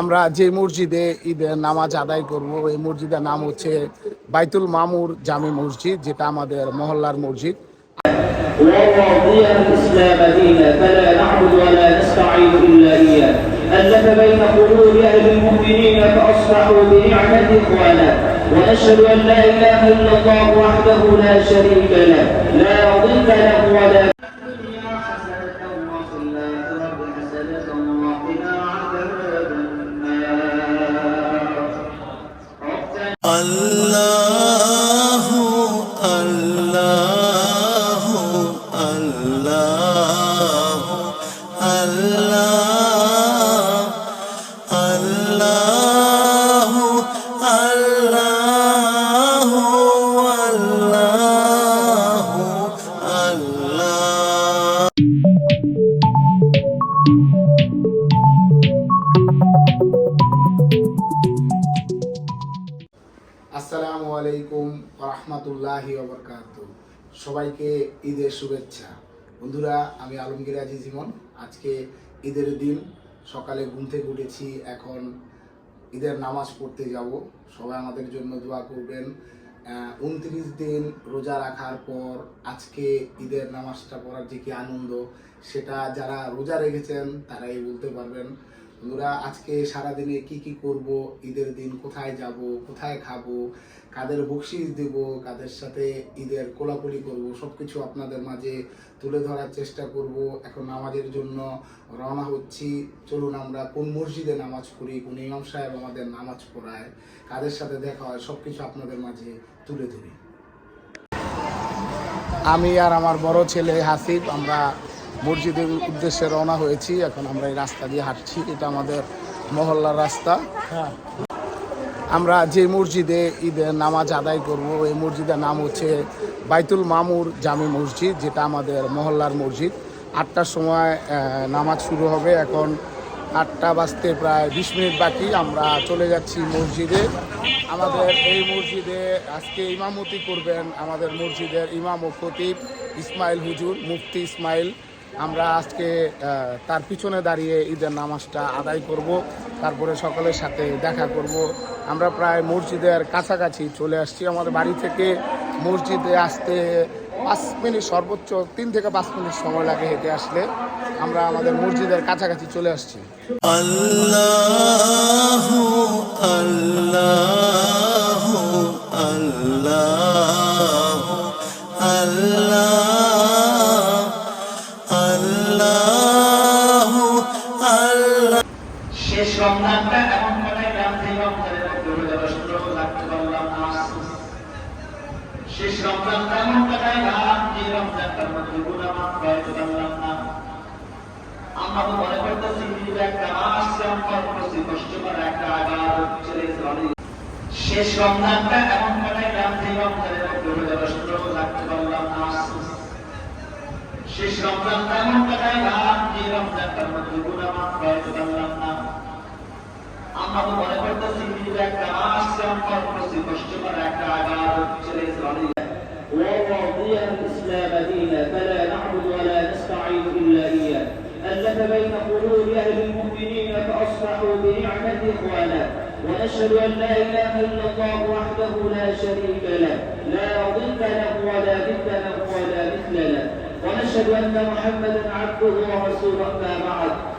আমরা যে মসজিদে ঈদের নামাজ আদায় করব এই মসজিদের নাম হচ্ছে বাইতুল মামুর জামি মসজিদ যেটা আমাদের মহল্লার মসজিদ وراضيا الاسلام دينا فلا نعبد ولا نستعين الا اياه الف بين قلوب اهل المؤمنين فاصبحوا بنعمه اخوانا ونشهد ان لا اله الا الله وحده لا شريك له لا ضد له ولا ওবরকাত সবাইকে ঈদের শুভেচ্ছা। বন্ধুরা, আমি আলমগীর আজি জীবন আজকে ঈদের দিন, সকালে ঘুম থেকে উঠেছি, এখন ঈদের নামাজ পড়তে যাব। সবাই আমাদের জন্য দোয়া করবেন। উনত্রিশ দিন রোজা রাখার পর আজকে ঈদের নামাজটা পড়ার যে কি আনন্দ, সেটা যারা রোজা রেখেছেন, তারাই বলতে পারবেন। বন্ধুরা আজকে সারাদিনে কি কি করব, ঈদের দিন কোথায় যাব, কোথায় খাব, কাদের বকশিস দেব, কাদের সাথে ঈদের কোলাকুলি করব সব কিছু আপনাদের মাঝে তুলে ধরার চেষ্টা করব। এখন নামাজের জন্য রওনা হচ্ছি। চলুন আমরা কোন মসজিদে নামাজ পড়ি, কোন ইমাম সাহেব আমাদের নামাজ পড়ায়, কাদের সাথে দেখা হয় সব কিছু আপনাদের মাঝে তুলে ধরি। আমি আর আমার বড় ছেলে হাসিব, আমরা মসজিদের উদ্দেশ্যে রওনা হয়েছি। এখন আমরা এই রাস্তা দিয়ে হাঁটছি। এটা আমাদের মহল্লার রাস্তা। আমরা যে মসজিদে ঈদের নামাজ আদায় করব এই মসজিদের নাম হচ্ছে বাইতুল মামুর জামি মসজিদ যেটা আমাদের মহল্লার মসজিদ। আটটার সময় নামাজ শুরু হবে। এখন আটটা বাজতে প্রায় বিশ মিনিট বাকি। আমরা চলে যাচ্ছি মসজিদে। আমাদের এই মসজিদে আজকে ইমামতি করবেন আমাদের মসজিদের ইমাম ও খতিব ইসমাইল হুজুর মুফতি ইসমাইল। আমরা আজকে তার পিছনে দাঁড়িয়ে ঈদের নামাজটা আদায় করব, তারপরে সকলের সাথে দেখা করব। আমরা প্রায় মসজিদের কাছাকাছি চলে আসছি। আমাদের বাড়ি থেকে মসজিদে আসতে পাঁচ মিনিট, সর্বোচ্চ তিন থেকে পাঁচ মিনিট সময় লাগে হেঁটে আসলে। আমরা আমাদের মসজিদের কাছাকাছি চলে আসছি। আল্লাহ আল্লাহ। রমজানটা এমন সুযোগ থাকতে পারলাম না। শেষ রমজানটা এমন করে গ্রাম রমজানটা থেকে রমজানের মধ্যে হয়ে সুযোগ থাকতে পারলাম না। শেষ রমজান এমন টাকায় فرق الإسلام دينا فلا نعبد ولا نستعين إلا إياه. ألف بين قلوب أهل المؤمنين فأصبحوا بنعمة إخوانا. ونشهد أن لا إله إلا الله وحده لا شريك له. لا ضد له ولا ضد له ولا مثل له. ونشهد أن محمدا عبده ورسوله ما بعد.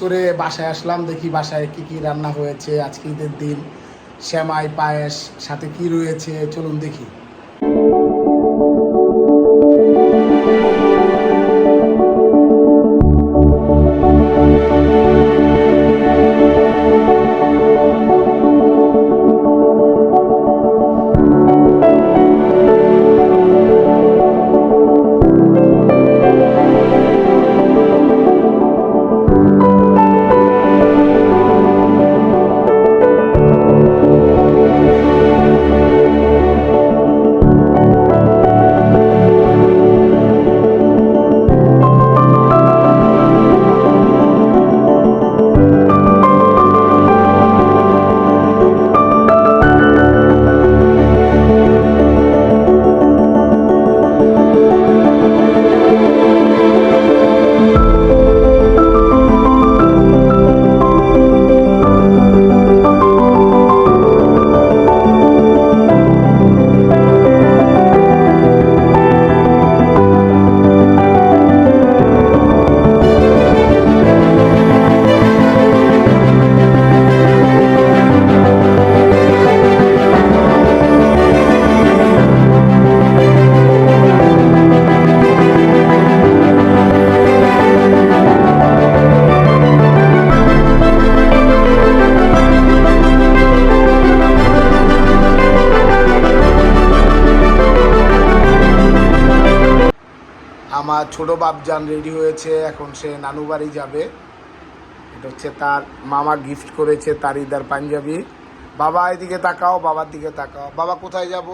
করে বাসায় আসলাম, দেখি বাসায় কি কি রান্না হয়েছে আজকে ঈদের দিন শ্যামাই পায়েস, সাথে কি রয়েছে, চলুন দেখি। আমার ছোট বাপজান রেডি হয়েছে, এখন সে নানু বাড়ি যাবে। এটা হচ্ছে তার মামা গিফট করেছে তার ইদার পাঞ্জাবি। বাবা, এদিকে তাকাও, বাবার দিকে তাকাও। বাবা, কোথায় যাব?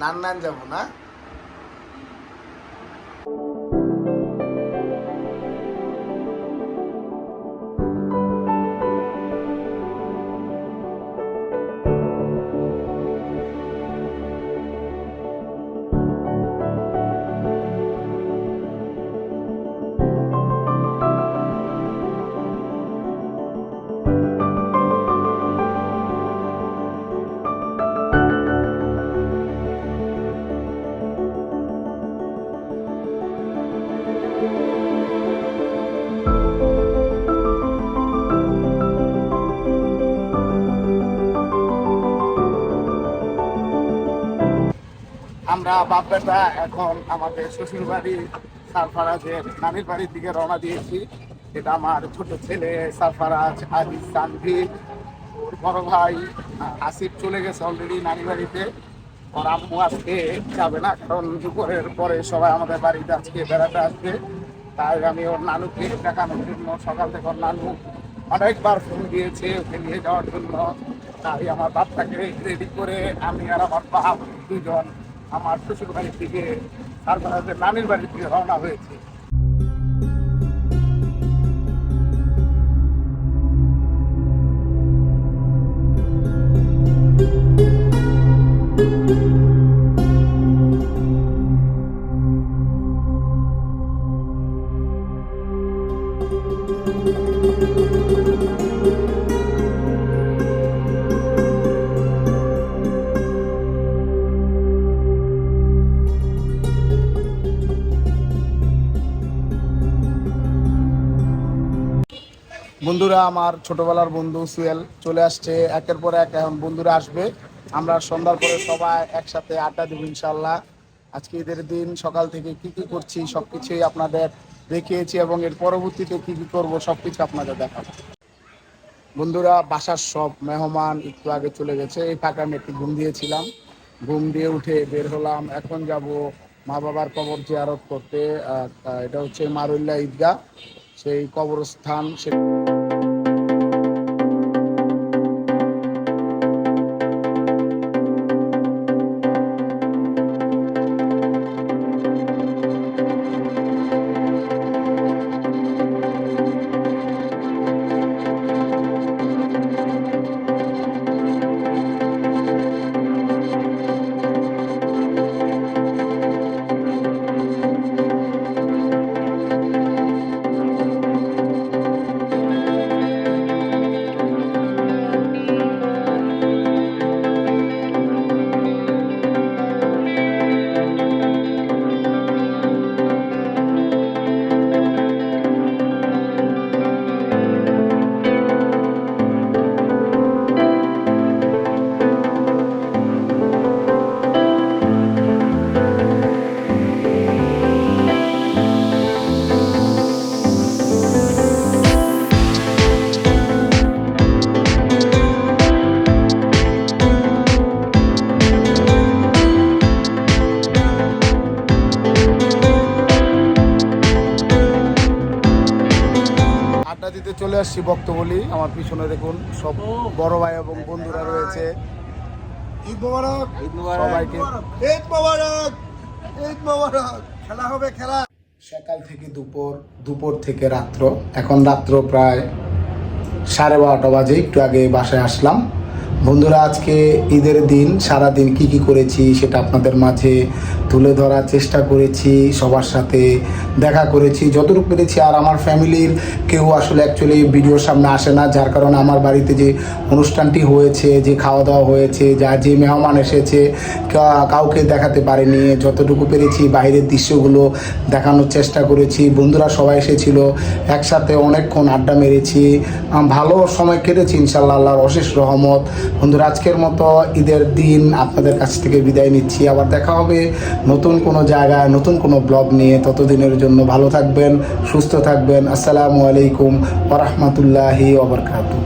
নান নান যাব না? আমরা বাপ বেটা এখন আমাদের শ্বশুর বাড়ি সারফারাজের নানির বাড়ির দিকে রওনা দিয়েছি। এটা আমার ছোট ছেলে সারফারাজ আদি সানভীর ওর বড় ভাই আসিফ চলে গেছে অলরেডি নানি বাড়িতে। ওর আম্মু আজকে যাবে না, কারণ দুপুরের পরে সবাই আমাদের বাড়িতে আজকে বেড়াতে আসবে। তাই আমি ওর নানুকে দেখানোর জন্য, সকাল থেকে ওর নানু অনেকবার ফোন দিয়েছে ওকে নিয়ে যাওয়ার জন্য। তাই আমার বাচ্চাকে রেডি করে আমি আর আমার বাপ দুজন আমার শ্বশুর বাড়ির দিকে, তারপরে নানির বাড়ির দিকে রওনা হয়েছে। বন্ধুরা, আমার ছোটবেলার বন্ধু সুয়েল চলে আসছে। একের পর এক এখন বন্ধুরা আসবে। আমরা সন্ধ্যার পরে সবাই একসাথে আড্ডা দেবো ইনশাল্লাহ আজকে ঈদের দিন, সকাল থেকে কি কি করছি, সবকিছুই আপনাদের দেখিয়েছি এবং এর পরবর্তীতে কি কি করব, সবকিছু আপনাদের দেখাবো। বন্ধুরা, বাসার সব মেহমান একটু আগে চলে গেছে। এই ফাঁকা আমি একটু ঘুম দিয়েছিলাম। ঘুম দিয়ে উঠে বের হলাম। এখন যাব মা বাবার কবর জিয়ারত করতে। এটা হচ্ছে মারুল্লা ঈদগাহ। সেই কবরস্থান সে যে চলে আসছি বক্তবলি আমার পিছনে দেখুন সব বড় ভাই এবং বন্ধুরা রয়েছে। ঈদ মোবারক। সবাইকে। ঈদ মোবারক। ঈদ মোবারক। খেলা হবে খেলা। সকাল থেকে দুপুর দুপুর থেকে রাত্র। এখন রাত্র প্রায় সাড়ে বারোটা বাজে একটু আগে বাসায় আসলাম। বন্ধুরা, আজকে ঈদের দিন সারা দিন কি কি করেছি সেটা আপনাদের মাঝে তুলে ধরার চেষ্টা করেছি, সবার সাথে দেখা করেছি। যতটুকু পেরেছি, আর আমার ফ্যামিলির কেউ আসলে অ্যাকচুয়ালি ভিডিওর সামনে আসে না, যার কারণে আমার বাড়িতে যে অনুষ্ঠানটি হয়েছে, যে খাওয়া দাওয়া হয়েছে, যা যে মেহমান এসেছে কাউকে দেখাতে পারেনি। যতটুকু পেরেছি, বাইরের দৃশ্যগুলো দেখানোর চেষ্টা করেছি। বন্ধুরা সবাই এসেছিল, একসাথে অনেকক্ষণ আড্ডা মেরেছি। ভালো সময় কেটেছি ইনশাল্লাহ, আল্লাহর অশেষ রহমত। বন্ধুরা, আজকের মতো ঈদের দিন আপনাদের কাছ থেকে বিদায় নিচ্ছি। আবার দেখা হবে নতুন কোনো জায়গায়, নতুন কোনো ব্লগ নিয়ে। ততদিনের জন্য ভালো থাকবেন, সুস্থ থাকবেন। আসসালামু আলাইকুম ওরহমতুল্লাহি ওবরকাতু